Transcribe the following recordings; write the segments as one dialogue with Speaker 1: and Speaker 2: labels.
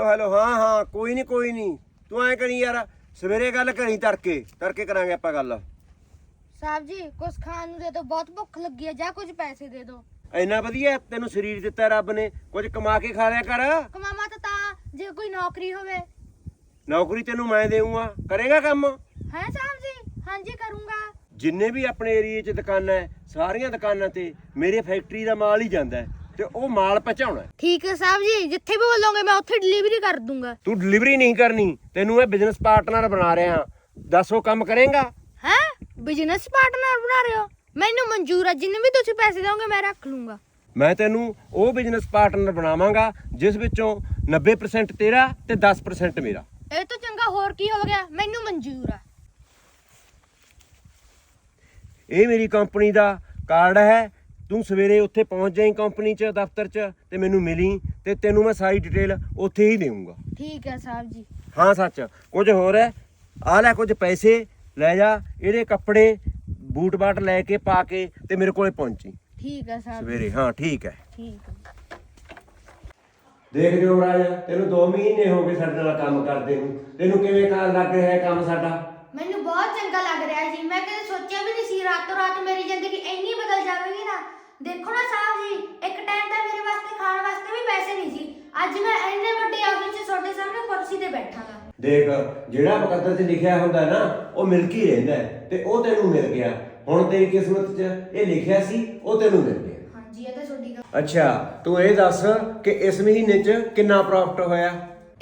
Speaker 1: Hello hello ਹਾਂ ਹਾਂ ਕੋਈ ਨਹੀਂ ਕੋਈ ਨਹੀਂ ਤੂੰ ਐ ਕਰੀ ਯਾਰ ਸਵੇਰੇ ਗੱਲ ਕਰੀ ਤੜਕੇ। ਤੜਕੇ ਕਰਾਂਗੇ ਆਪਾਂ ਗੱਲ।
Speaker 2: ਸਾਹਿਬ ਜੀ ਕੁਝ ਖਾਣ ਨੂੰ ਦੇ ਦਿਓ ਬਹੁਤ ਭੁੱਖ ਲੱਗੀ ਹੈ ਜਾਂ ਕੁਝ ਪੈਸੇ ਦੇ ਦਿਓ।
Speaker 1: ਇੰਨਾ ਵਧੀਆ ਤੈਨੂੰ ਸਰੀਰ ਦਿੱਤਾ ਰੱਬ ਨੇ ਕੁਝ ਕਮਾ ਕੇ ਖਾ ਲਿਆ ਕਰ।
Speaker 2: ਕਮਾਮਾ ਤਾਂ ਤਾਂ ਜੇ ਕੋਈ ਨੌਕਰੀ ਹੋਵੇ।
Speaker 1: ਨੌਕਰੀ ਤੈਨੂੰ ਮੈਂ ਦੇਊਂਗਾ। ਕਰੇਗਾ ਕੰਮ?
Speaker 2: ਹੈ ਸਾਹਿਬ ਜੀ? ਹਾਂਜੀ ਕਰੂੰਗਾ।
Speaker 1: ਜਿੰਨੇ ਵੀ ਆਪਣੇ ਏਰੀਏ 'ਚ ਦੁਕਾਨਾਂ ਹੈ ਸਾਰੀਆਂ ਦੁਕਾਨਾਂ ਤੇ ਮੇਰੇ ਫੈਕਟਰੀ ਦਾ ਮਾਲ ਹੀ ਜਾਂਦਾ ਹੈ ਤੇ ਉਹ ਮਾਲ ਪਹੁੰਚਾਉਣਾ।
Speaker 2: ਠੀਕ ਹੈ ਸਾਹਿਬ ਜੀ ਜਿੱਥੇ ਵੀ ਬੋਲੋਗੇ ਮੈਂ ਉੱਥੇ ਡਿਲੀਵਰੀ ਕਰ ਦੂੰਗਾ।
Speaker 1: ਤੂੰ ਡਿਲੀਵਰੀ ਨਹੀਂ ਕਰਨੀ ਤੈਨੂੰ ਮੈਂ ਬਿਜ਼ਨਸ ਪਾਰਟਨਰ ਬਣਾ ਰਿਹਾ। ਦੱਸ ਉਹ ਕੰਮ ਕਰੇਗਾ?
Speaker 2: ਹੈ? ਬਿਜ਼ਨਸ ਪਾਰਟਨਰ ਬਣਾ ਰਹੇ ਹੋ? ਮੈਨੂੰ ਮਨਜ਼ੂਰ ਹੈ ਜਿੰਨੇ ਵੀ ਤੁਸੀਂ ਪੈਸੇ ਦੋਗੇ ਮੈਂ ਰੱਖ ਲੂੰਗਾ।
Speaker 1: ਮੈਂ ਤੈਨੂੰ ਉਹ ਬਿਜ਼ਨਸ ਪਾਰਟਨਰ ਬਣਾਵਾਂਗਾ ਜਿਸ ਵਿੱਚੋਂ 90% ਤੇਰਾ ਤੇ 10% ਮੇਰਾ।
Speaker 2: ਇਹ ਤੋਂ ਚੰਗਾ ਹੋਰ ਕੀ ਹੋ ਗਿਆ? ਮੈਨੂੰ ਮਨਜ਼ੂਰ ਹੈ
Speaker 1: ਇਹ ਮੇਰੀ ਕੰਪਨੀ ਦਾ ਕਾਰਡ ਹੈ ਤੂੰ ਸਵੇਰੇ ਉੱਥੇ ਪਹੁੰਚ ਜਾਈਂ ਕੰਪਨੀ 'ਚ ਦਫ਼ਤਰ 'ਚ ਤੇ ਮੈਨੂੰ ਮਿਲੀ ਤੇ ਤੈਨੂੰ ਮੈਂ ਸਾਰੀ ਡਿਟੇਲ ਉੱਥੇ ਹੀ ਦੇਵਾਂਗਾ
Speaker 2: ਠੀਕ ਹੈ ਸਾਹਿਬ ਜੀ।
Speaker 1: ਹਾਂ ਸੱਚ। ਕੁਝ ਹੋਰ ਹੈ? ਆ ਲੈ ਕੁਝ ਪੈਸੇ ਲੈ ਜਾ ਇਹਦੇ ਕੱਪੜੇ ਬੂਟ ਬਾਟ ਲੈ ਕੇ ਪਾ ਕੇ ਤੇ ਮੇਰੇ ਕੋਲੇ ਪਹੁੰਚੀ।
Speaker 2: ਠੀਕ ਹੈ ਸਾਹਿਬ ਜੀ,
Speaker 1: ਸਵੇਰੇ ਹਾਂ ਠੀਕ ਹੈ।
Speaker 2: ਠੀਕ ਹੈ।
Speaker 1: ਦੇਖ ਜੋ ਰਾਜ ਤੈਨੂੰ 2 ਮਹੀਨੇ ਹੋ ਗਏ ਸਾਡੇ ਨਾਲ ਕੰਮ ਕਰਦੇ ਨੂੰ। ਤੈਨੂੰ ਕਿਵੇਂ ਕਾ ਲੱਗ ਰਿਹਾ ਹੈ ਕੰਮ ਸਾਡਾ?
Speaker 2: ਮੈਨੂੰ ਬਹੁਤ ਚੰਗਾ ਲੱਗ ਰਿਹਾ ਜੀ। ਮੈਂ ਕਦੇ ਸੋਚਿਆ ਵੀ ਨਹੀਂ ਸੀ ਰਾਤੋਂ ਰਾਤ ਮੇਰੀ ਜ਼ਿੰਦਗੀ ਇੰਨੀ ਬਦਲ ਜਾਵੇਗੀ ਨਾ। ਦੇਖੋ ਨਾ ਸਾਹਿਬ ਜੀ ਇੱਕ ਟਾਈਮ ਤਾਂ ਮੇਰੇ ਵਾਸਤੇ ਖਾਣ ਵਾਸਤੇ ਵੀ ਪੈਸੇ ਨਹੀਂ ਸੀ। ਅੱਜ ਮੈਂ ਇੰਨੇ ਵੱਡੇ ਆਫਿਸ 'ਚ ਤੁਹਾਡੇ ਸਾਹਮਣੇ ਕੁਰਸੀ ਤੇ ਬੈਠਾ ਹਾਂ
Speaker 1: ਦੇਖ ਜਿਹੜਾ ਮੁਕੱਦਰ 'ਚ ਲਿਖਿਆ ਹੁੰਦਾ ਨਾ ਉਹ ਮਿਲ ਕੇ ਹੀ ਰਹਿੰਦਾ ਹੈ ਤੇ ਉਹ ਤੈਨੂੰ ਮਿਲ ਗਿਆ। ਹੁਣ ਤੇਰੀ ਕਿਸਮਤ 'ਚ ਇਹ ਲਿਖਿਆ ਸੀ ਉਹ ਤੈਨੂੰ ਮਿਲ ਗਿਆ।
Speaker 2: ਹਾਂਜੀ ਇਹ ਤਾਂ ਤੁਹਾਡੀ ਗੱਲ।
Speaker 1: ਅੱਛਾ ਤੂੰ ਇਹ ਦੱਸ ਕਿ ਇਸ ਮਹੀਨੇ 'ਚ ਕਿੰਨਾ ਪ੍ਰੋਫਿਟ ਹੋਇਆ?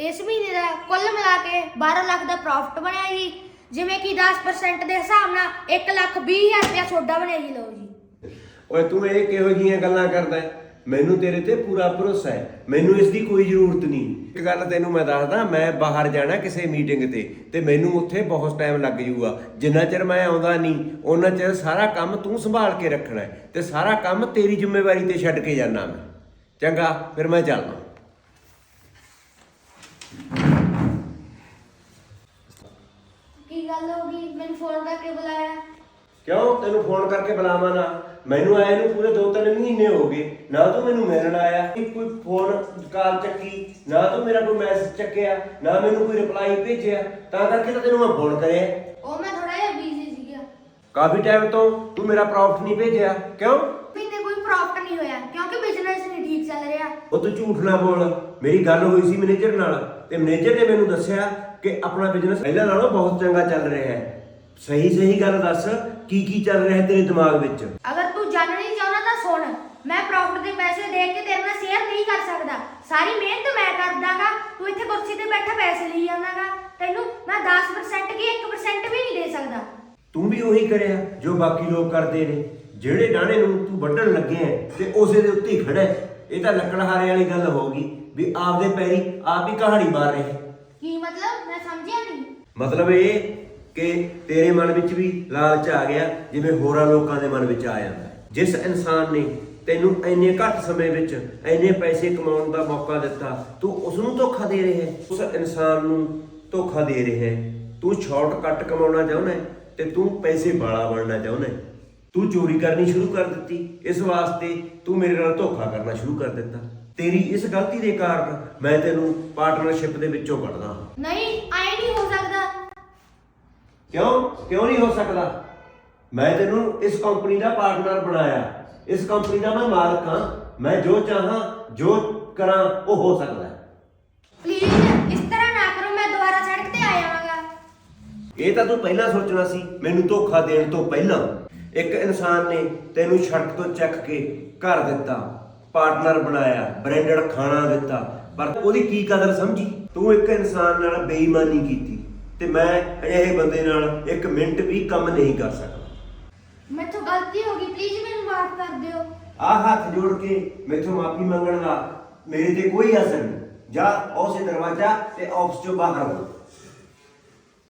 Speaker 2: ਇਸ ਮਹੀਨੇ ਦਾ ਕੁੱਲ ਮਿਲਾ ਕੇ 12 ਲੱਖ ਦਾ ਪ੍ਰੋਫਿਟ ਬਣਿਆ ਜੀ। ਜਿਵੇਂ ਕਿ 10% ਦੇ ਹਿਸਾਬ ਨਾਲ 1 ਲੱਖ 20 ਹਜ਼ਾਰ ਰੁਪਇਆ ਤੁਹਾਡਾ ਬਣਿਆ ਜੀ ਲਓ ਜੀ।
Speaker 1: ਓਏ ਤੂੰ ਇਹ ਕਿਹੋ ਜੀਆਂ ਗੱਲਾਂ ਕਰਦਾ ਹੈ? ਮੈਨੂੰ ਤੇਰੇ ਤੇ ਪੂਰਾ ਭਰੋਸਾ ਹੈ। ਮੈਨੂੰ ਇਸ ਦੀ ਕੋਈ ਜ਼ਰੂਰਤ ਨਹੀਂ। ਇੱਕ ਗੱਲ ਤੈਨੂੰ ਮੈਂ ਦੱਸਦਾ ਮੈਂ ਬਾਹਰ ਜਾਣਾ ਕਿਸੇ ਮੀਟਿੰਗ ਤੇ ਤੇ ਮੈਨੂੰ ਉੱਥੇ ਬਹੁਤ ਟਾਈਮ ਲੱਗ ਜਾਊਗਾ। ਜਿੰਨਾ ਚਿਰ ਮੈਂ ਆਉਂਦਾ ਨਹੀਂ ਉਹਨਾਂ ਚਿਰ ਸਾਰਾ ਕੰਮ ਤੂੰ ਸੰਭਾਲ ਕੇ ਰੱਖਣਾ ਹੈ ਤੇ ਸਾਰਾ ਕੰਮ ਤੇਰੀ ਜ਼ਿੰਮੇਵਾਰੀ ਤੇ ਛੱਡ ਕੇ ਜਾਣਾ ਮੈਂ। ਚੰਗਾ ਫਿਰ ਮੈਂ ਚੱਲਦਾ।
Speaker 2: ਕੀ ਗੱਲ ਹੋ ਗਈ? ਮੈਨੂੰ ਫੋਨ ਕਰਕੇ ਬੁਲਾਇਆ।
Speaker 1: ਕਿਉਂ? ਤੈਨੂੰ ਫੋਨ ਕਰਕੇ ਬੁਲਾਵਾਂ ਨਾ। ਮੈਨੂੰ ਆਏ ਨੂੰ ਪੂਰੇ 2-3 ਮਹੀਨੇ ਹੋ ਗਏ। ਨਾ ਤੂੰ ਮੈਨੂੰ ਮਿਲਣ ਆਇਆ ਕੋਈ ਫੋਨ ਕਾਲ ਚੱਕੀ ਨਾ ਤੂੰ ਮੇਰਾ ਕੋਈ ਮੈਸੇਜ ਚੱਕਿਆ ਨਾ ਮੈਨੂੰ ਕੋਈ ਰਿਪਲਾਈ ਭੇਜਿਆ। ਤਾਂ ਕਰਕੇ ਤਾਂ ਤੈਨੂੰ ਮੈਂ ਫੋਨ ਕਰਿਆ।
Speaker 2: ਉਹ ਮੈਂ ਥੋੜਾ ਜਿਹਾ ਬਿਜ਼ੀ ਸੀਗਾ।
Speaker 1: ਕਾਫੀ ਟਾਈਮ ਤੋਂ ਤੂੰ ਮੇਰਾ ਪ੍ਰੋਫਿਟ ਨਹੀਂ ਭੇਜਿਆ। ਕਿਉਂ?
Speaker 2: ਮਹੀਨੇ ਕੋਈ ਪ੍ਰੋਫਿਟ ਨਹੀਂ ਹੋਇਆ ਕਿਉਂਕਿ ਬਿਜ਼ਨਸ ਨਹੀਂ ਠੀਕ ਚੱਲ ਰਿਹਾ।
Speaker 1: ਉਹ ਤੂੰ ਝੂਠ ਨਾ ਬੋਲ। ਮੇਰੀ ਗੱਲ ਹੋਈ ਸੀ ਮੈਨੇਜਰ ਨਾਲ। ਤੇ ਮੈਨੇਜਰ ਨੇ ਮੈਨੂੰ ਦੱਸਿਆ ਕਿ ਆਪਣਾ ਬਿਜ਼ਨਸ ਪਹਿਲਾਂ ਨਾਲੋਂ ਬਹੁਤ ਚੰਗਾ ਚੱਲ ਰਿਹਾ ਹੈ। ਸਹੀ ਸਹੀ ਗੱਲ ਦੱਸ ਕੀ ਕੀ ਚੱਲ ਰਿਹਾ ਤੇਰੇ ਦਿਮਾਗ ਵਿੱਚ?
Speaker 2: ਮੈਂ ਪ੍ਰੋਫਿਟ ਦੇ ਪੈਸੇ ਦੇਖ ਕੇ ਤੇਰੇ ਨਾਲ ਸ਼ੇਅਰ ਨਹੀਂ ਕਰ ਸਕਦਾ। ਸਾਰੀ ਮਿਹਨਤ ਮੈਂ ਕਰਦਾਗਾ ਤੂੰ ਇੱਥੇ ਕੁਰਸੀ ਤੇ ਬੈਠਾ ਪੈਸੇ ਲਈ ਜਾਂਦਾਗਾ। ਤੈਨੂੰ ਮੈਂ 10% ਕੀ 1% ਵੀ ਨਹੀਂ ਦੇ ਸਕਦਾ।
Speaker 1: ਤੂੰ ਵੀ ਉਹੀ ਕਰਿਆ ਜੋ ਬਾਕੀ ਲੋਕ ਕਰਦੇ ਨੇ। ਜਿਹੜੇ ਡਾਣੇ ਨੂੰ ਤੂੰ ਵੱਢਣ ਲੱਗਿਆ ਹੈ ਤੇ ਉਸੇ ਦੇ ਉੱਤੇ ਹੀ ਖੜਾ ਹੈ। ਇਹ ਤਾਂ ਲੱਕੜਹਾਰੇ ਵਾਲੀ ਗੱਲ ਹੋਗੀ ਵੀ ਆਪਦੇ ਪੈਰੀ ਆਪ ਹੀ ਕਹਾਣੀ ਮਾਰ ਰਹੇ।
Speaker 2: ਕੀ ਮਤਲਬ? ਮੈਂ ਸਮਝਿਆ ਨਹੀਂ।
Speaker 1: ਮਤਲਬ ਇਹ ਕਿ ਤੇਰੇ ਮਨ ਵਿੱਚ ਵੀ ਲਾਲਚ ਆ ਗਿਆ ਜਿਵੇਂ ਹੋਰਾਂ ਲੋਕਾਂ ਦੇ ਮਨ ਵਿੱਚ ਆ ਜਾਂਦਾ। ਹੈ। ਜਿਸ ਇਨਸਾਨ ਨੇ ਤੈਨੂੰ ਇੰਨੇ ਘੱਟ ਸਮੇਂ ਵਿੱਚ ਇੰਨੇ ਪੈਸੇ ਕਮਾਉਣ ਦਾ ਮੌਕਾ ਦਿੱਤਾ ਤੂੰ ਉਸ ਨੂੰ ਧੋਖਾ ਦੇ ਰਿਹਾ ਹੈ। ਉਸ ਇਨਸਾਨ ਨੂੰ ਧੋਖਾ ਦੇ ਰਿਹਾ ਹੈ। ਤੂੰ ਸ਼ਾਰਟਕਟ ਕਮਾਉਣਾ ਚਾਹੁੰਦਾ ਹੈ ਤੇ ਤੂੰ ਪੈਸੇ ਵਾਲਾ ਬਣਨਾ ਚਾਹੁੰਦਾ ਹੈ। ਤੂੰ ਚੋਰੀ ਕਰਨੀ ਸ਼ੁਰੂ ਕਰ ਦਿੱਤੀ। ਇਸ ਵਾਸਤੇ ਤੂੰ ਮੇਰੇ ਨਾਲ ਧੋਖਾ ਕਰਨਾ ਸ਼ੁਰੂ ਕਰ ਦਿੱਤਾ। ਤੇਰੀ ਇਸ ਗਲਤੀ ਦੇ ਕਾਰਨ ਮੈਂ ਤੈਨੂੰ ਪਾਰਟਨਰਸ਼ਿਪ ਦੇ ਵਿੱਚੋਂ ਕੱਢਦਾ ਹਾਂ।
Speaker 2: ਨਹੀਂ ਆਏ ਨਹੀਂ ਹੋ ਸਕਦਾ।
Speaker 1: ਕਿਉਂ? ਕਿਉਂ ਨਹੀਂ ਹੋ ਸਕਦਾ? ਮੈਂ ਤੈਨੂੰ ਇਸ ਕੰਪਨੀ ਦਾ ਪਾਰਟਨਰ ਬਣਾਇਆ। ਇਸ ਕੰਪਨੀ ਦਾ ਮੈਂ ਮਾਲਕ ਹਾਂ। ਮੈਂ ਜੋ ਚਾਹਾਂ ਜੋ ਕਰਾਂ ਉਹ ਹੋ ਸਕਦਾ ਹੈ।
Speaker 2: ਪਲੀਜ਼ ਇਸ ਤਰ੍ਹਾਂ ਨਾ ਕਰੋ ਮੈਂ ਦੁਬਾਰਾ ਸੜਕ ਤੇ ਆ ਜਾਵਾਂਗਾ।
Speaker 1: ਇਹ ਤਾਂ ਤੂੰ ਪਹਿਲਾਂ ਸੋਚਣਾ ਸੀ ਮੈਨੂੰ ਧੋਖਾ ਦੇਣ ਤੋਂ ਪਹਿਲਾਂ। ਇੱਕ ਇਨਸਾਨ ਨੇ ਤੈਨੂੰ ਸੜਕ ਤੋਂ ਚੱਕ ਕੇ ਘਰ ਦਿੱਤਾ ਪਾਰਟਨਰ ਬਣਾਇਆ ਬ੍ਰਾਂਡਡ ਖਾਣਾ ਦਿੱਤਾ ਪਰ ਉਹਦੀ ਕੀ ਕਦਰ ਸਮਝੀ? ਤੂੰ ਇੱਕ ਇਨਸਾਨ ਨਾਲ ਬੇਈਮਾਨੀ ਕੀਤੀ ਤੇ ਮੈਂ ਅਜਿਹੇ ਬੰਦੇ ਨਾਲ ਇੱਕ ਮਿੰਟ ਵੀ ਕੰਮ ਨਹੀਂ ਕਰ ਸਕਦਾ।
Speaker 2: ਮੈਥੋਂ ਗਲਤੀ ਹੋ ਗਈ ਪਲੀਜ਼ ਮੈਨੂੰ ਮਾਫ ਕਰ ਦਿਓ।
Speaker 1: ਆਹ ਹੱਥ ਜੋੜ ਕੇ ਮੈਥੋਂ ਮਾਫੀ ਮੰਗਣ ਦਾ ਮੇਰੇ ਤੇ ਕੋਈ ਅਸਰ ਨਹੀਂ। ਜਾ, ਉਸੇ ਦਰਵਾਜ਼ਾ ਤੇ ਆਫਿਸ ਚੋਂ ਬਾਹਰ ਹੋ